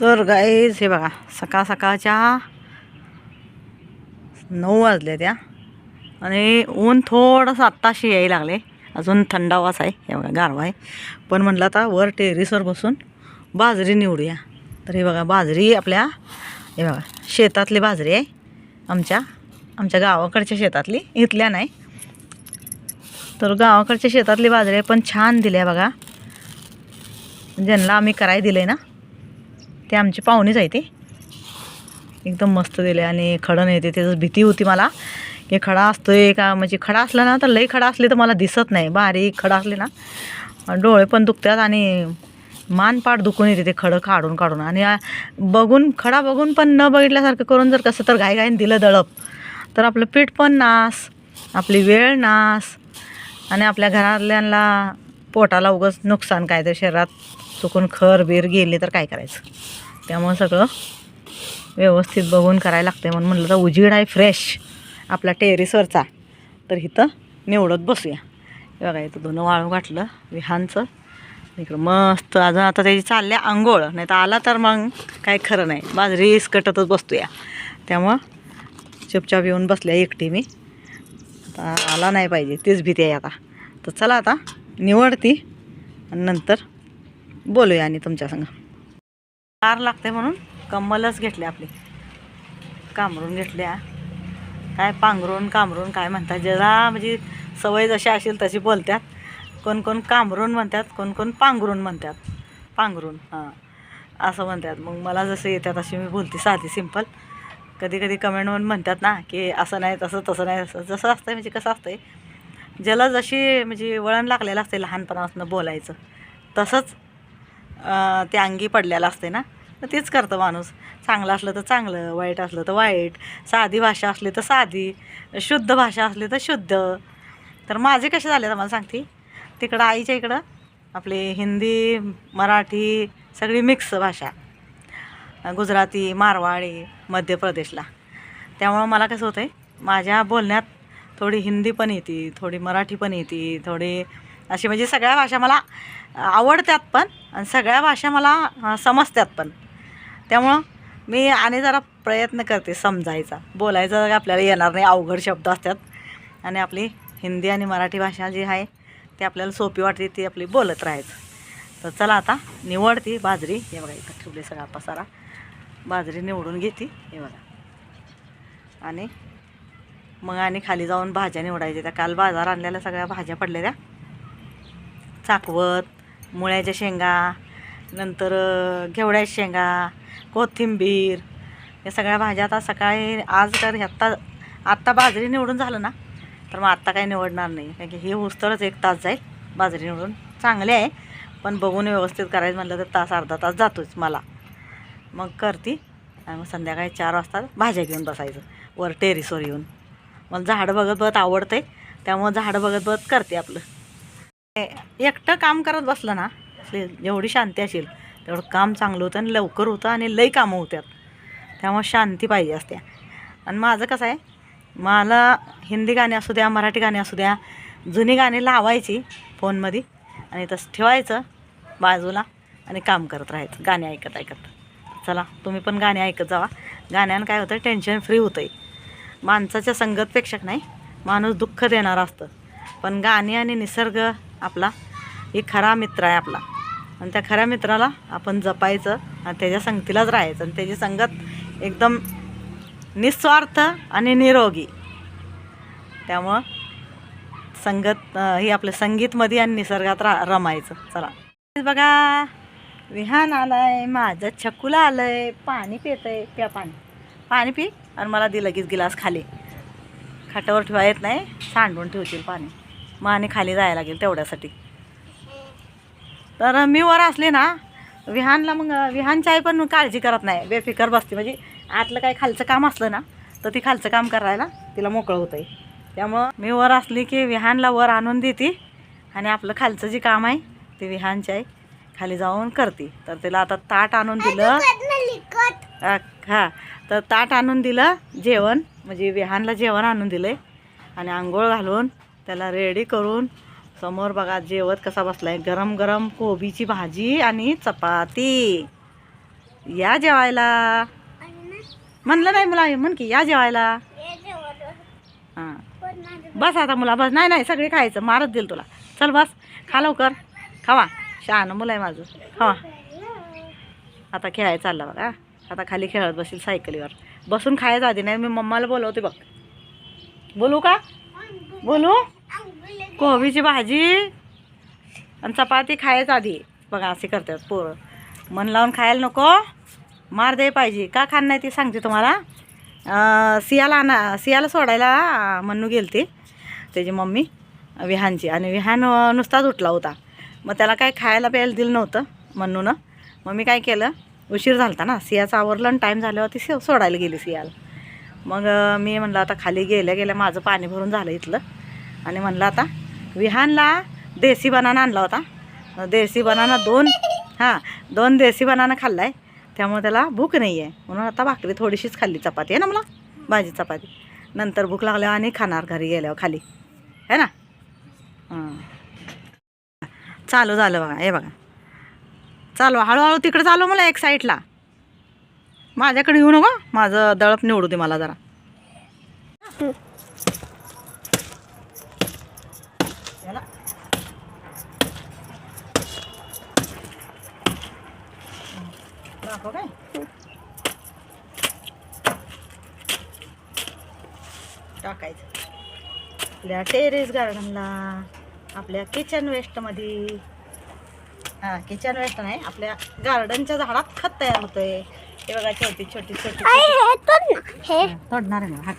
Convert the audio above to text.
तर गाईज हे बघा सकाळ सकाळच्या नऊ वाजले त्या. आणि ऊन थोडंसं आत्ताशी यायला लागले. अजून थंडावास आहे हे बघा गारवा आहे. पण म्हटलं आता वर टेरिसवर बसून बाजरी निवडूया. तर हे बघा बाजरी आपल्या हे बघा शेतातली बाजरी आहे. आमच्या आमच्या गावाकडच्या शेतातली इथल्या नाही. तर गावाकडच्या शेतातली बाजरी आहे पण छान दिली आहे बघा. ज्यांना आम्ही कराय दिले ना ते आमचे पाहुणेच आहे ते. एकदम मस्त दिले आणि खडं नाही येते त्याचं भीती होती मला. की खडा असतोय का? म्हणजे खडा असला ना तर लई खडा असले तर मला दिसत नाही. बारीक खडा असले ना डोळे पण दुखतात आणि मानपाट दुखून येते ते खडं काढून काढून. आणि बघून खडा बघून पण न बघितल्यासारखं करून जर कसं तर घाईघाईने दिलं दळप तर आपलं पीठ पण नास आपली वेळ नास आणि आपल्या घरातल्यांना पोटाला उगच नुकसान काय तर शरीरात चुकून खर बीर गेली तर काय करायचं? त्यामुळं सगळं व्यवस्थित बघून करायला लागते म्हणून म्हटलं तर उजीड आहे फ्रेश आपला टेरेसवरचा तर इथं निवडत बसूया. बघा इथं दोन वाळू घातलं विहानचं. इकडं मस्त अजून आता त्याची चालल्या आंघोळ नाही तर आला तर मग काय खरं नाही. बाजरी कटतच बसतोया. त्यामुळं चुपचाप येऊन बसल्या एकटी मी. आता आला नाही पाहिजे तीच भीती आहे आता. तर चला आता निवडती आणि नंतर बोलूया आणि तुमच्या संग. फार लागते म्हणून कम्मलच घेतले आपली. कामरून घेतल्या. काय पांघरून कामरून काय म्हणतात ज्याला म्हणजे सवय जशी असेल तशी बोलतात कोण कोण कामरून म्हणतात कोण कोण पांघरून म्हणतात. पांघरून हां. असं म्हणतात. मग मला जसं येतात अशी मी बोलते साधी सिंपल. कधी कधी कमेंटवर म्हणतात ना की असं नाही तसं तसं नाही असं जसं असतं म्हणजे कसं असतंय. ज्याला जशी म्हणजे वळण लागलेलं असते लहानपणापासून बोलायचं तसंच ते अंगी पडलेलं असते ना. तर तेच करतं माणूस. चांगलं असलं तर चांगलं वाईट असलं तर वाईट साधी भाषा असली तर साधी शुद्ध भाषा असली तर शुद्ध. तर माझे कसे झाले तर मला सांगते? तिकडं आईच्या इकडं आपली हिंदी मराठी सगळी मिक्स भाषा. गुजराती मारवाडी मध्य प्रदेशला. त्यामुळं मला कसं होतं आहे माझ्या बोलण्यात थोडी हिंदी पण येते थोडी मराठी पण येते थोडी अशी म्हणजे सगळ्या भाषा मला आवडतात पण आणि सगळ्या भाषा मला समजतात पण. त्यामुळं मी आणि जरा प्रयत्न करते समजायचा. बोलायचं आपल्याला येणार नाही अवघड शब्द असतात. आणि आपली हिंदी आणि मराठी भाषा जी आहे ती आपल्याला सोपी वाटते ती आपली बोलत राहायचं. तर चला आता निवडती बाजरी. हे बघा इथं ठेवली सगळा पसारा. बाजरी निवडून घेते हे बघा. आणि मग आणि खाली जाऊन भाज्या निवडायच्या त्या. काल बाजार आणलेल्या सगळ्या भाज्या पडलेल्या. चाकवत मुळ्याच्या शेंगा नंतर घेवड्याच्या शेंगा कोथिंबीर या सगळ्या भाज्या आता सकाळी आज तर आत्ता आत्ता बाजरी निवडून झालं ना तर मग आत्ता काही निवडणार नाही. कारण की हे उस्तरच एक तास जाईल बाजरी निवडून. चांगले आहे पण बघून व्यवस्थित करायचं म्हटलं तर तास अर्धा तास जातोच मला. मग करते. आणि मग संध्याकाळी चार वाजता भाज्या घेऊन बसायचं. वर टेरिसवर येऊन. मला झाडं बघत बघत आवडते त्यामुळं झाडं बघत बघत करते आपलं. एकटं काम करत बसलं ना असली जेवढी शांती असेल तेवढं काम चांगलं होतं आणि लवकर होतं आणि लई कामं होत्यात. त्यामुळे शांती पाहिजे असते आणि माझं कसं आहे मला हिंदी गाणी असू द्या मराठी गाणी असू द्या जुनी गाणी लावायची फोनमध्ये आणि तसं ठेवायचं बाजूला आणि काम करत राहायचं गाणी ऐकत ऐकत. चला तुम्ही पण गाणी ऐकत जावा. गाण्यानं काय होतं टेन्शन फ्री होतं आहे माणसाच्या संगतपेक्षा नाही माणूस दुःख देणारा असतं. पण गाणी आणि निसर्ग आपला ही खरा मित्र आहे आपला. आणि त्या खऱ्या मित्राला आपण जपायचं आणि त्याच्या संगतीलाच राहायचं आणि त्याची संगत एकदम निस्वार्थ आणि निरोगी. त्यामुळं संगत हे ही आपलं संगीतमध्ये आणि निसर्गात रा रमायचं. चला. बघा विहान आलाय माझं छकुला आलंय पाणी पितंय प्या पाणी. पाणी पी आणि मला दे लगेच गिलास खाली. खाटावर ठेवा येत नाही सांडून ठेवतील पाणी. मग आणि खाली जायला लागेल तेवढ्यासाठी. तर मी वर असले ना विहानला मग विहानची आई पण काळजी करत नाही बेफिकर बसते. म्हणजे आतलं काही खालचं काम असलं ना तर ती खालचं काम करायला तिला मोकळं होतं आहे त्यामुळं मी वर असली की विहानला वर आणून देते आणि आपलं खालचं जे काम आहे ते विहानची आई खाली जाऊन करते. तर तिला आता ताट आणून दिलं. हा. तर ताट आणून दिलं जेवण. म्हणजे विहानला जेवण आणून दिलं आहे आणि आंघोळ घालून त्याला रेडी करून समोर बघा जेवत कसा बसलाय? गरम गरम कोबीची भाजी आणि चपाती. या जेवायला. म्हणलं नाही मुला म्हण की या जेवायला. हां. बस आता मुला बस. नाही नाही सगळे खायचं. मारत देईल तुला. चल बस खा लवकर. खावा. शहाण मुलं आहे माझं. खावा. आता खेळायला चालला बघा. आता खाली खेळत बसेल सायकलीवर. बसून खायचं आधी. नाही मी मम्माला बोलवते बघ. बोलू का? बोलू? कोबीची भाजी आणि चपाती खायच आधी. बघा असे करतात पोरं. मन लावून खायला नको. मार दे पाहिजे. का खाण नाही ती सांगते तुम्हाला. सियाला आणा सियाला सोडायला म्हणू गेलती. त्याची मम्मी विहानची. आणि विहान नुसताच उठला होता. मग त्याला काय खायला प्यायला दिलं नव्हतं म्हणून मग मी काय केलं? उशीर झाला होता ना. सियाचं आवरलं आणि टाईम झाल्यावर ती सोडायला गेली सियाला. मग मी म्हणलं आता खाली गेल्या गेल्या माझं पाणी भरून झालं इथलं. आणि म्हणलं आता विहानला देसी बनाना आणला होता. देसी बनाना दोन हां दोन देसी बनाना खाल्ला आहे त्यामुळे त्याला भूक नाही आहे म्हणून आता भाकरी थोडीशीच खाल्ली. चपाती आहे ना मला? भाजी चपाती. नंतर भूक लागल्यावर आणि खाणार घरी गेल्यावर खाली. है ना? हां. चालू झालं बघा. हे बघा. चालू. हळूहळू तिकडे चालू मला एक साईडला. माझ्याकडे येऊ नको. माझं दळप निवडू दे मला जरा. दाखव काय टाकायचं आपल्या टेरेस गार्डनला आपल्या किचन वेस्टमध्ये हां किचन वेस्ट नाही आपल्या गार्डनच्या झाडात खत तयार होतंय. हे बघा छोटी छोटी छोटी हे. हा, तोडणार आहे ना हात.